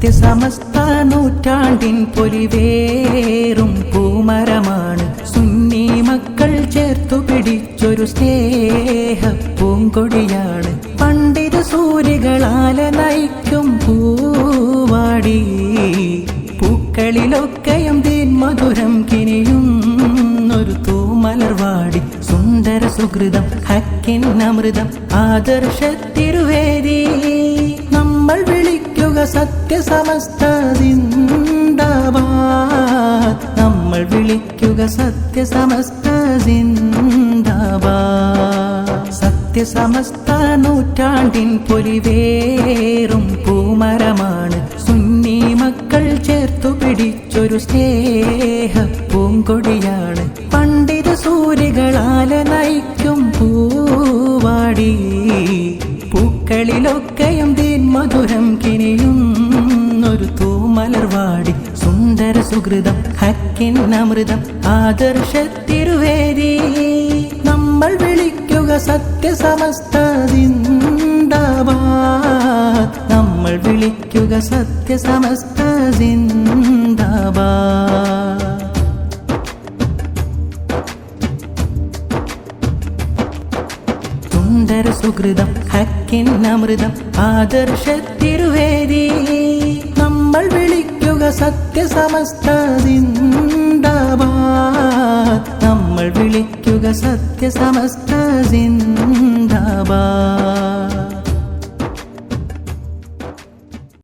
സത്യസമസ്ത നൂറ്റാണ്ടിൻ പൊലിവേറും പൂമരമാണ്. സുന്നി മക്കൾ ചേർത്തു പിടിച്ചൊരു സ്നേഹ പൂങ്കൊടിയാണ് പണ്ഡിത സൂര്യകളാലെ നയിക്കും പൂവാടി. പൂക്കളിലൊക്കെയും തീന്മധുരം മധുരം കിനിയുന്നൊരു തൂമലർവാടി സുന്ദര സുഹൃതം ഹക്കിൻ അമൃതം ആദർശ തിരുവേദി. വിളിക്കുക സത്യസമസ്ത സിന്ദാബാദ് നമ്മൾ വിളിക്കുക സത്യസമസ്ത സിന്ദാബാദ് സത്യസമസ്ത നൂറ്റാണ്ടിൻ പൊലിവേറും പൂമരമാണ്. സുന്നി മക്കൾ ചേർത്തു പിടിച്ചൊരു സ്നേഹ. പൂക്കളിലൊക്കെയും മധുരം കിനിയുന്നൊരു തൂമലർവാടി സുന്ദര സുഹൃതം ഹക്കിൻ അമൃതം ആദർശ തിരുവേരി നമ്മൾ വിളിക്കുക സത്യസമസ്ത നമ്മൾ വിളിക്കുക സത്യസമസ്ത സുന്ദര സുഹൃതം ഹക്കിൻ അമൃതം ആദർശ തിരുവേദി നമ്മൾ വിളിക്കുക സത്യസമസ്ത നമ്മൾ വിളിക്കുക സത്യസമസ്ത സിന്ദാബാദ്